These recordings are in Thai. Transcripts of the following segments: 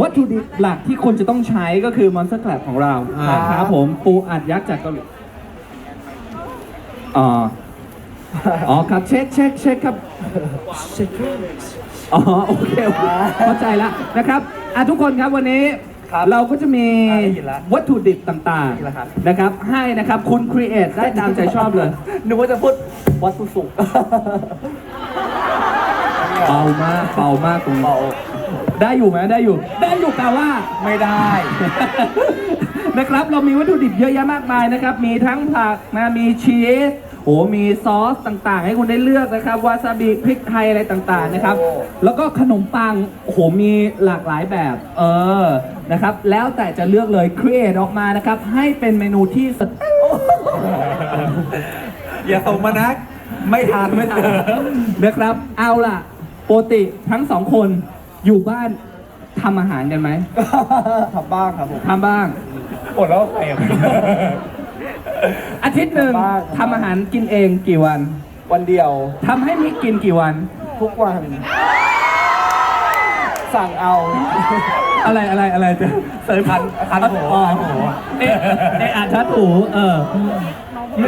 วัตถุดิบหลักที่คนจะต้องใช้ก็คือ Monster Club ของเราอ่าครับผมปูอัดยักษ์จากเกาหลีอ๋ออ๋อครับเช็คเช็คเช็คครับอ๋อโอเคโอเคเข้าใจแล้วนะครับอะทุกคนครับวันนี้ครับเราก็จะมีอะได้ยินละวัตถุดิบต่างได้ยินละครับ ๆนะครับ ให้นะครับคุณครีเอทได้ตามใจชอบเลยนึกว่าจะพูดวัดสุสุเบามากเบามากตรงนี้ เบา ได้อยู่ไหมได้อยู่ ได้อยู่แต่ว่า ไม่ได้ นะครับเรามีวัตถุดิบเยอะแยะมากมายนะครับ มีทั้งผักนะมีชีสโอ้มีซอสต่างๆ ให้คุณได้เลือกนะครับวาซาบิพริกไทยอะไรต่างๆนะครับโอ้แล้วก็ขนมปังโอ้โหมีหลากหลายแบบ เออนะครับ แล้วแต่จะเลือกเลยครีเอทออกมานะครับ ให้เป็นเมนูที่สดอย่าส่งมานะไม่ทานไม่ทานนะครับ เอาล่ะปกติทั้งสองคน อยู่บ้านทำอาหารกันไหมทำบ้างครับผมทำบ้างอดแล้วเค็มอาทิตย์หนึ่งทำบ้าง ทำอาหารกินเองกี่วันวันเดียวทำให้มิกกินกี่วัน ทุกวัน สั่งเอา อะไรอะไรอะไรจะเสริมคันคันหัวอ๋อคันหัวเอะเอะอาทัดหูเออเม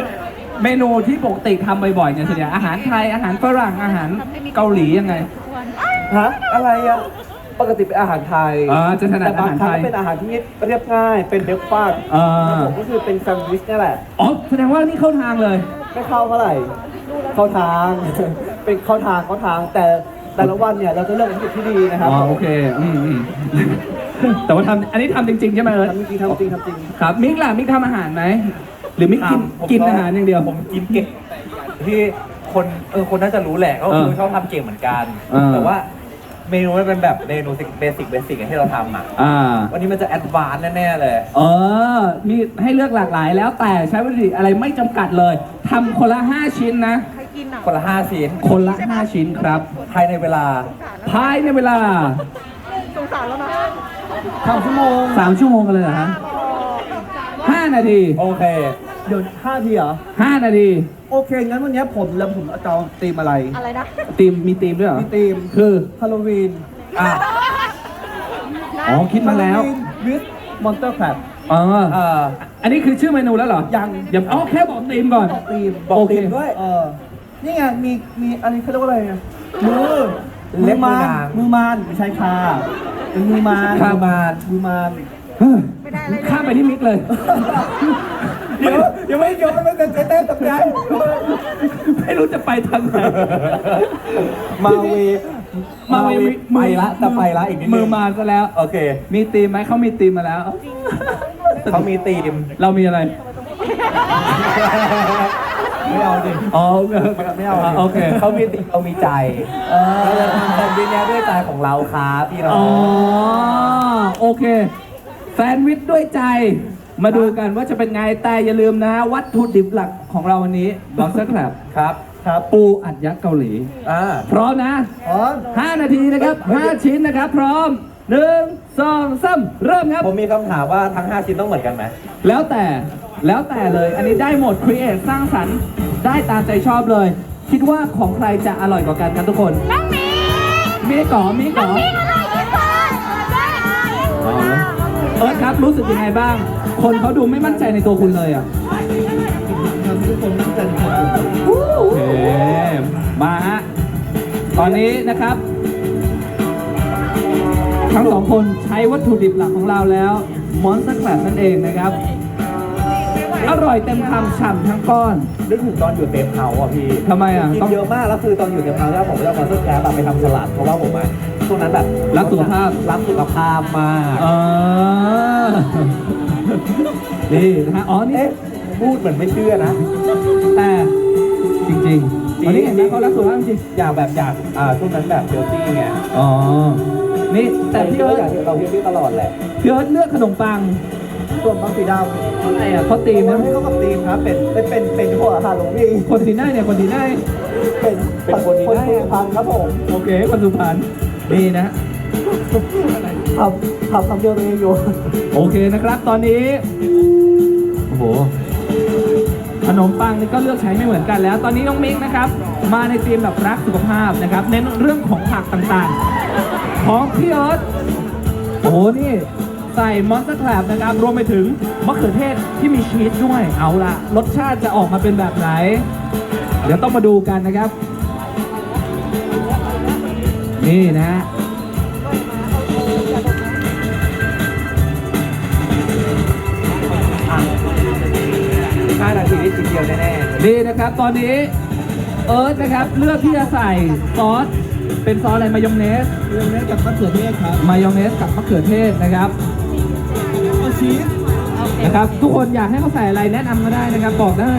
เมนูที่ปกติทำบ่อยๆเนี่ยส่วนใหญ่อาหารไทยอาหารฝรั่งอาหารเกาหลียังไง ฮะอะไรอะปกติเป็นอาหารไทยอ่าจะถนัดแต่บางอาหารครั้ไทงย ก็เป็นอาหารที่เรียบง่าย เป็นเบรกฟาสต์อ่า ครับผมก็คือเป็นแซนด์วิชนี่แหละ อ๋อแสดงว่านี่เข้าทางเลย ไม่เข้าเท่าไหร่ เข้าทาง เป็นเข้าทางเข้าทาง แต่แต่ละวันเนี่ยเราจะเลือกวัตถุดิบที่ดีนะครัอ๋อโอเคอืมอืมแต่ว่าทำอันนี้ทำจริงๆใช่ไหมเอิร์ธทำจริงทำจริงทำจริง ครับ มิกล่ะมิกทำอาหารไหมหรือมิกกินผมกินอาหารอย่างเดียว ผมกินเก่งที่คนเออคนน่าจะรู้แหละก็คือเออชอบทำเก่งเหมือนกัน เออแต่ว่า เมนูมันเป็นแบบเมนูเบสิกเบสิกที่เราทำอะ อ่า วันนี้มันจะแอดวานซ์แน่ๆเลย เออ มีให้เลือกหลากหลายแล้วแต่ใช้วัตถุดิบอะไรไม่จำกัดเลย ทำคนละ 5 ชิ้นนะคนละห้าชิ้น คนละ 5 ชิ้นครับ ภายในเวลา ภายในเวลาทำชั่วโมง3 ชั่วโมงกันเลยเหรอฮะ5นาที โอเค เดี๋ยวห้าทีเหรอ5นาทีโอเค งั้นวันนี้ผมแล้วผมจะเอาธีมอะไรอะไรนะตีมมีตีมด้วยเหรอ มีธีมคือฮาโลวีนอะอ๋อคิดมาแล้ว วิสมอนเตอร์แคลบเออเอ่อ อันนี้คือชื่อเมนูแล้วเหรอยังยังอ๋อแค่บอกตีมก่อน บอกธีมบอกโอเคตีมด้วย เออ นี่ไง มี มีอันนี้เขาเรียกว่าอะไรอะมือเล็บมืมาอนนาง มือมานไม่ใช่ค่ะเป็นมือมานครับมือมาน มือมาน เฮ้ยไม่ได้อะไรเลยข้ามไปที่มิกเลย เดี๋ยว ยังไม่เดี๋ยวมันไม่เป็นเต้นตกใจไม่รู้จะไปทางไหน มาเวมาเวไปละจะไปละอีกนิดนึงมือมาซะแล้ว โอเค มีตีมไหมเขามีตีมมาแล้วเขามีตีม เรามีอะไร ไม่เอาดิอ๋อไม่เอาโอเคเขามีตีมเรามีใจเอเราจะอทำแซนด์วิชเนี้ยด้วยใจของเราครับพี่น้ออ๋องโอเค แซนด์วิชด้วยใจ มาดูกันว่าจะเป็นไงแต่อย่าลืมนะ วัตถุดิบหลักของเราวันนี้ลองสักแบบครับครับปูอัดยักษ์เกาหลี อ่าพร้อมนะอ๋อ5นาทีนะครับ 5 ชิ้นนะครับ พร้อม 1 2 3 เริ่มครับ ผมมีคำถามว่าทั้ง 5 ชิ้นต้องเหมือนกันไหมแล้วแต่แล้วแต่เลย อันนี้ได้หมดครีเอทสร้างสรรค์ได้ตามใจชอบเลย คิดว่าของใครจะอร่อยกว่ากันครับทุกคนน้องมีมีก่อมีก่อมีอะไรที่สุดอ๋อเอิร์ธครับรู้สึกยังไงบ้าง คนเขาดูไม่มั่นใจในตัวคุณเลยอะทุกคนมั่นใจในตัวผมโอเคมาฮะตอนนี้นะครับ ทั้งสองคนใช้วัตถุดิบหลักของเราแล้วมอนสเตอร์แคลนั่นเองนะครับ อร่อยเต็มคำฉ่ำทั้งก้อน นึกถึงตอนอยู่เต็มเฮาส์อะพี่ทำไมอะกิต้องนเยอะมากแล้วคือตอนอยู่เต็มเฮาส์แล้วผมจะมาเลือกแกแบบไปทำสลัดเพราะว่าผมอะช่วงนั้นแบบรักสุขภาพ รักสุขภาพมาก เออ นี่นะฮะอ๋อนี่ เอ๊ะพูดเหมือนไม่เชื่อนะ แต่จริงๆอันนี้เห็นไหมเขารักสุขภาพจริงอยากแบบอยากอ่าช่วงนั้นแบบเฮลตี้ไงอ๋อ นี่แต่แต่พี่พี่เอิก็ร์ธอยากเราเฮลตี้ตลอดแหละพี่เอิร์ธเลือกขนมปังส่วนบางสีดเท่าไหร่อะเขาำตีมมันะนให้เข้ากับธีมครับ เป็นเป็นเป็นเป็นหัวฮาโลวีนคนสีหน้าเนี่ยคนสีหน้า เป็นเป็นคนที่คนได้สุพรรณครับผม โอเคคนสุพรรณนี่นะ ทำทำคำเดียวตัวเองอยู่ โอเคนะครับตอนนี้โอ้โหขนมปังนี่ก็เลือกใช้ไม่เหมือนกันแล้ว ตอนนี้น้องมิกนะครับ มาในธีมแบบรักสุขภาพนะครับ เน้นเรื่องของผักต่างๆ ของพี่เอิร์ธโอ้โหนี่ใส่มอนสเตอร์แคลบนะครับ รวมไปถึงมะเขือเทศที่มีชีสด้วย เอาละรสชาติจะออกมาเป็นแบบไหน เดี๋ยวต้องมาดูกันนะครับ นี่นะ ห้านาทีนี่ชิ้นเดียวแน่นี่นะครับตอนนี้เอิร์ธนะครับเลือกที่จะใส่ซอสเป็นซอสอะไรมายองเนสเรื่องนี้กับมะเขือเทศครับมายองเนสกับมะเขือเทศนะครับเอาชีสนะครับ ทุกคนอยากให้เขาใส่อะไรแนะนำก็ได้นะครับบอกได้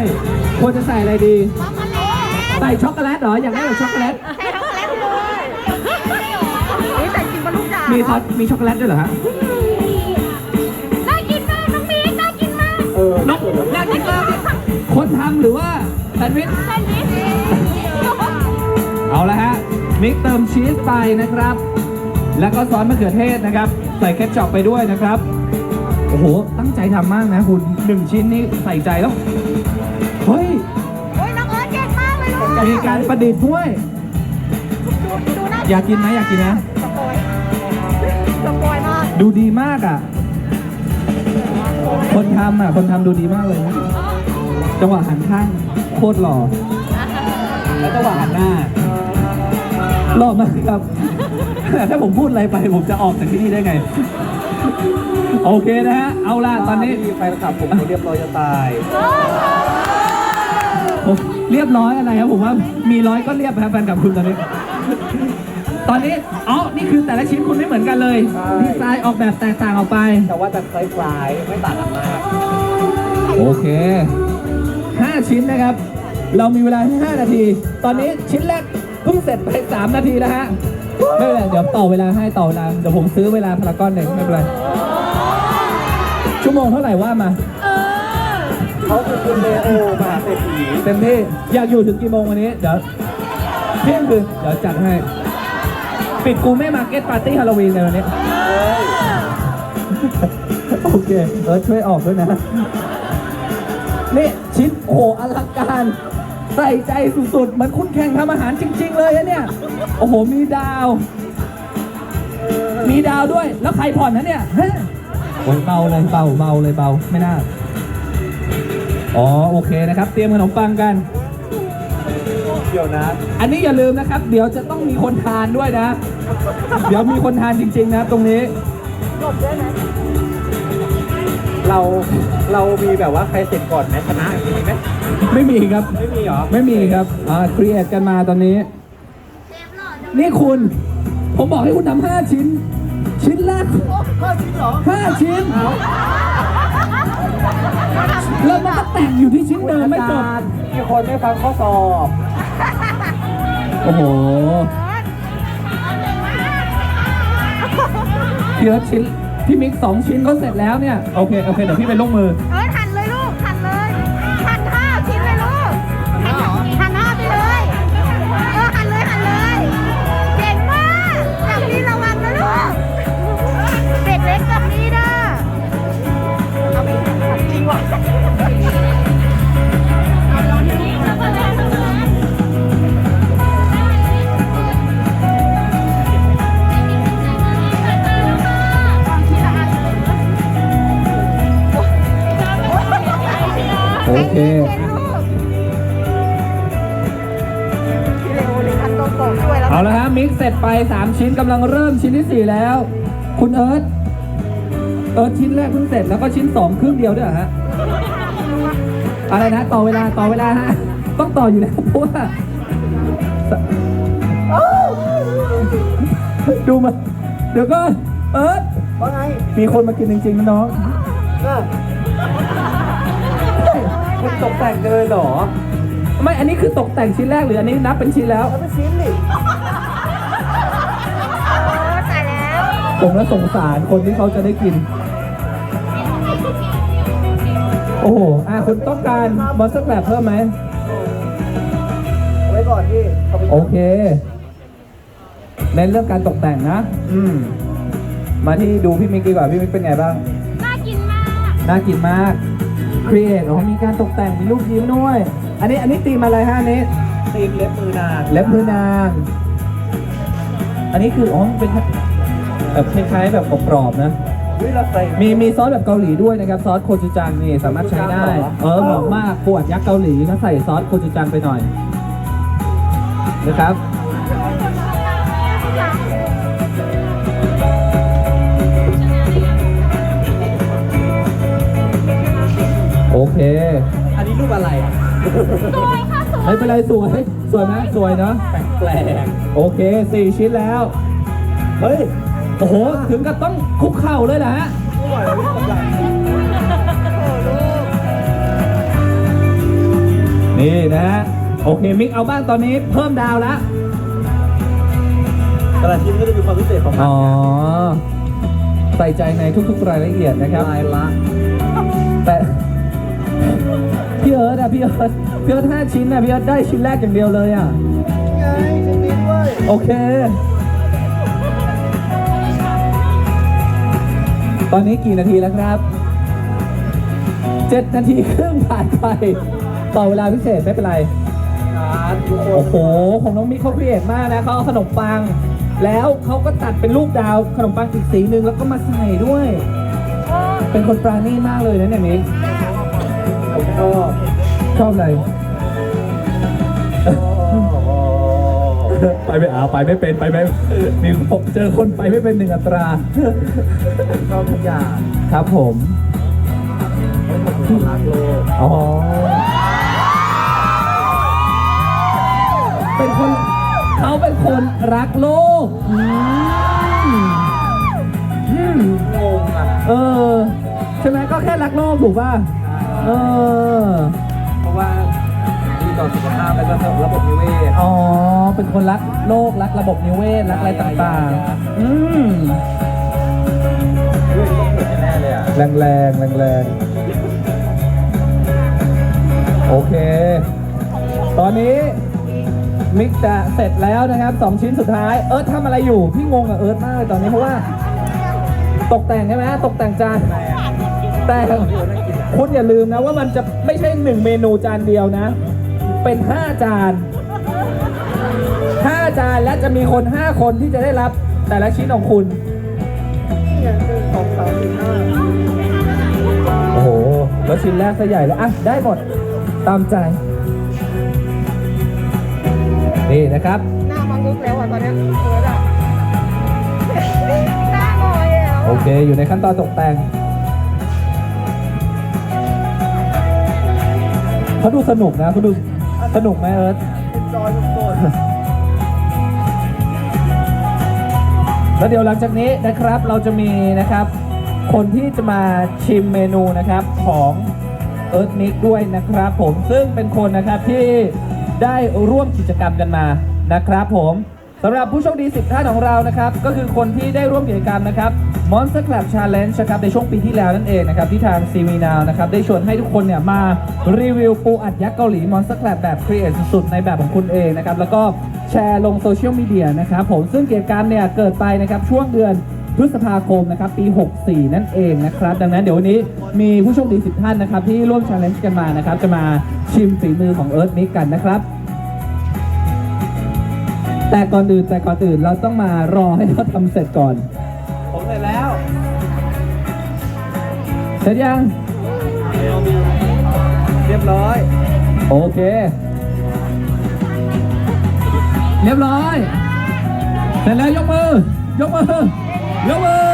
ควรจะใส่อะไรดี ใส่ช็อกโกแลตเหรออยากได้แบบช็อกโกแลตใส่ช็อกโกแลตเลยนี่แต่จริงปะลูกจ๋ามีซอสมีช็อกโกแลตด้วยเหรอฮะน่ากินมากน้องมีน่ากินมาก เออนกอยากกินมาก คนทำหรือว่าแซนด์วิช แซนด์วิชเอาละฮะ มิกเติมชีสไปนะครับ แล้วก็ซอสมะเขือเทศนะครับ ใส่เคทช็อปไปด้วยนะครับ โอ้โห ตั้งใจทำมากนะคุณหนึ่งชิ้นนี้ใส่ใจแล้ว เฮ้ย โอ้ยน้องเอิร์ธเก่งมากเลยลูกมีการประดิษฐ์ด้วย ดูดูหน้าอยากกินไหมอยากกินนะสปอยสปอยมากดูดีมากอะ คนทำอะ คนทำดูดีมากเลยนะ จังหวะหันข้างโคตรหล่อๆแล้วจังหวะหันหน้าหล่อมากครับ แต่ถ้าผมพูดอะไรไปผมจะออกจากที่นี่ได้ไง โอเคนะฮะ เอาล่ะตอนนี้มีแฟนคลับผมเรียบร้อยจะตายผมเรียบร้อยอะไรครับผมว่ามีร้อยก็เรียบครับแฟนกับคุณตอนนี้ ตอนนี้อ๋อนี่คือแต่ละชิ้นคุณไม่เหมือนกันเลยใช่ ดีไซน์ออกแบบแตกต่างออกไป แต่ว่าจะคล้ายๆไม่ต่างกันมาก โอเค 5 ชิ้นนะครับ เรามีเวลาให้5นาที ตอนนี้ชิ้นแรกเพิ่งเสร็จไป 3 นาทีแล้วฮะ ไม่เป็นไรเดี๋ยวต่อเวลาให้ต่อเวลาเดี๋ยวผมซื้อเวลาพารากอนหนึ่งไม่เป็นไร ชั่วโมงเท่าไหร่ว่ามา เขาคือคุณเลโอมหาเศรษฐีเต็มที่ อยากอยู่ถึงกี่โมงวันนี้ เดี๋ยวเที่ยงคืนเดี๋ยวจัดให้ ปิดกูไม่มาร์เก็ตปาร์ตี้ฮาโลวีนเลยวันนี้ โอเค เออช่วยออกด้วยนะ นี่ชิ้นโอ้โหอลังการ ใส่ใจสุดๆเหมือนคุณแข่งทำอาหารจริง ๆ เลยอะเนี่ย โอ้โห มีดาว มีดาวด้วย แล้วใครผ่อนนะเนี่ยฮะโอ้ยเบาเลยเบาเบาเลยเบาไม่น่า อ๋อ โอเคนะครับ เตรียมขนมปังกันเดี๋ยวนะ อันนี้อย่าลืมนะครับ เดี๋ยวจะต้องมีคนทานด้วยนะ เดี๋ยวมีคนทานจริง ๆ นะ ตรงนี้ เราเรามีแบบว่าใครเสร็จก่อนไหมชนะอย่างนี้ไหมไม่มีครับ ไม่มีเหรอไม่มีครับอ่าครีเอทกันมาตอนนี้ นี่คุณ ผมบอกให้คุณทำห้าชิ้น ชิ้นแรกห้าชิ้นเหรอห้าชิ้นแล้วมันก็แต่งอยู่ที่ชิ้นเดิมไม่จบ มีคนไม่ฟังข้อสอบโอ้โหพี่เอิร์ธชิ้น พี่มิกสองชิ้นก็เสร็จแล้วเนี่ย โอเค โอเค เดี๋ยวพี่ไปลงมือ โอเคพี่เลโอเลยทันโตโกะช่วยแล้วเอาละฮะมิกเสร็จไป 3 ชิ้นกำลังเริ่มชิ้นที่ 4 แล้ว คุณเอิร์ธเอิร์ธชิ้นแรกเพิ่งเสร็จแล้วก็ชิ้น 2 ครึ่งเดียวด้วยเหรอฮะอะไรนะต่อเวลาต่อเวลาฮะต้องต่ออยู่แล้วเพราะว่าดูมา เดี๋ยวก็เอิร์ธว่าไงมีคนมากินจริงๆนะน้องน่ะ คุณตกแต่งเลยเหรอ ไม่อันนี้คือตกแต่งชิ้นแรกหรืออันนี้นับเป็นชิ้นแล้วแล้วเป็นชิ้นดิโอ้ตายแล้ว ผมแล้วสงสารคนที่เขาจะได้กิน โอ้โหอะคุณต้องการมอนสเตอร์แบบเพิ่มไหมเอาไว้ก่อนพี่ขอบคุณโอเคเน้นเรื่องการตกแต่งนะ อืม มาที่ดูพี่มิกดีกว่าพี่มิกเป็นไงบ้าง น่ากินมาก น่ากินมาก ครีเอทอ๋อมีการตกแต่งมีลูกยิ้มด้วย อันนี้อันนี้ตีมอะไรฮะอันนี้ตีมเล็บมือนางเล็บมือนางอันนี้คืออ๋อมันเป็นแบบคล้ายๆแบบกรอบๆนะเฮ้ยเราใส่มีมีซอสแบบเกาหลีด้วยนะครับซอสโคจูจังนี่สามารถใช้ได้ เออเหมาะมากปวดยักษ์เกาหลีก็ใส่ซอสโคจูจังไปหน่อยนะครับ โอเคอันนี้รูปอะไรอะไม่เป็นไรสวย สวยไหมสวยเนาะแปลกโอเคสี่ชิ้นแล้วๆเฮ้ย โอ้โห ถึงกับต้องคุกเข่าเลยนะฮะไม่ไหวแล้วกำลังนี่นะฮะโอเค มิกเอาบ้างตอนนี้เพิ่มดาวแล้วแต่ละชิ้นก็จะมีความพิเศษของมันอ๋อ ใส่ใจในทุกๆรายละเอียดนะครับลายละแต่ พี่เอิร์ธอะพี่เอิร์ธพี่เอิร์ธห้าชิ้นอะพี่เอิร์ธได้ชิ้นแรกอย่างเดียวเลยอะไงชิ้นนี้ด้วยโอเค ตอนนี้กี่นาทีแล้วครับเจ็ดนาทีครึ่งผ่านไป ต่อเวลาพิเศษไม่เป็นไรการทุกคนโอ้โห ของน้องมิกเขาครีเอทมากนะเขาเอาขนมปัง แล้วเขาก็ตัดเป็นรูปดาวขนมปังอีกสีหนึ่งแล้วก็มาใส่ด้วย เป็นคนปราณีตมากเลยนะเนี่ยมิกผม ชอบชอบอะไรไปไม่เอาไปไม่เป็นไปไม่มีผมเจอคนไปไม่เป็นหนึ่งอัตราชอบทุกอย่างครับผมคนรักโลกอ๋อเป็นคนเขาเป็นคนรักโลกอืมอืมงงอะเออใช่ไหมก็แค่รักโลกถูกป่ะ เออ เพราะว่าดีต่อสุขภาพแล้วก็ระบบนิเวศ อ๋อ เป็นคนรักโลกรักระบบนิเวศรักอะไรต่างๆ อืมนิเวศต้องเกิดแน่ๆเลยอะแรงแรงแรงแรงโอเค ตอนนี้มิกจะเสร็จแล้วนะครับสองชิ้นสุดท้าย เอิร์ธทำอะไรอยู่ พี่งงกับเอิร์ธมากเลยตอนนี้เพราะว่า ตกแต่งใช่ไหมตกแต่งจานแต่ คุณอย่าลืมนะว่ามันจะไม่ใช่หนึ่งเมนูจานเดียวนะ เป็นห้าจานห้าจานและจะมีคนห้าคนที่จะได้รับแต่ละชิ้นของคุณเนี่ยหนึ่งสองสามสี่ห้าโอ้โหแล้วชิ้นแรกซะใหญ่แล้วอะได้หมดตามใจ นี่นะครับ หน้ามันลุกแล้วอะตอนเนี้ยเอออะหน้างอยแล้ว โอเค อยู่ในขั้นตอนตกแต่ง เขาดูสนุกนะเขาดูสนุกไหมเอิร์ธเป็นจอยสุดแล้วเดี๋ยวหลังจากนี้นะครับเราจะมีนะครับ คนที่จะมาชิมเมนูนะครับของเอิร์ธมิกด้วยนะครับผมซึ่งเป็นคนนะครับที่ได้ร่วมกิจกรรมกันมานะครับผมสำหรับผู้โชคดี10ท่านของเรานะครับ ก็คือคนที่ได้ร่วมกิจกรรมนะครับ Monster Club Challenge นะครับในช่วงปีที่แล้วนั่นเองนะครับที่ทาง c ีมีนาวนะครับได้ชวนให้ทุกคนเนี่ยมารีวิวปูอัดยักษ์เกาหลี Monster Club แบบครีเอทสุดๆในแบบของคุณเองนะครับแล้วก็แชร์ลงโซเชียลมีเดียนะครับผมซึ่งกิจกรรมเนี่ยเกิดไปนะครับช่วงเดือนพฤษภาคมนะครับปี 64 นั่นเองนะครับ ดังนั้นเดี๋ยววันนี้มีผู้โชคดี 10 ท่านนะครับ ที่ร่วม challenge กันมานะครับ จะมาชิมฝีมือของเอิร์ธมิกกันนะครับ แต่ก่อนอื่นแต่ก่อนอื่นเราต้องมารอให้เขาทำเสร็จก่อน เสร็จยัง เรียบร้อย โอเค เรียบร้อย เสร็จแล้วยกมือ ยกมือ ยกมือ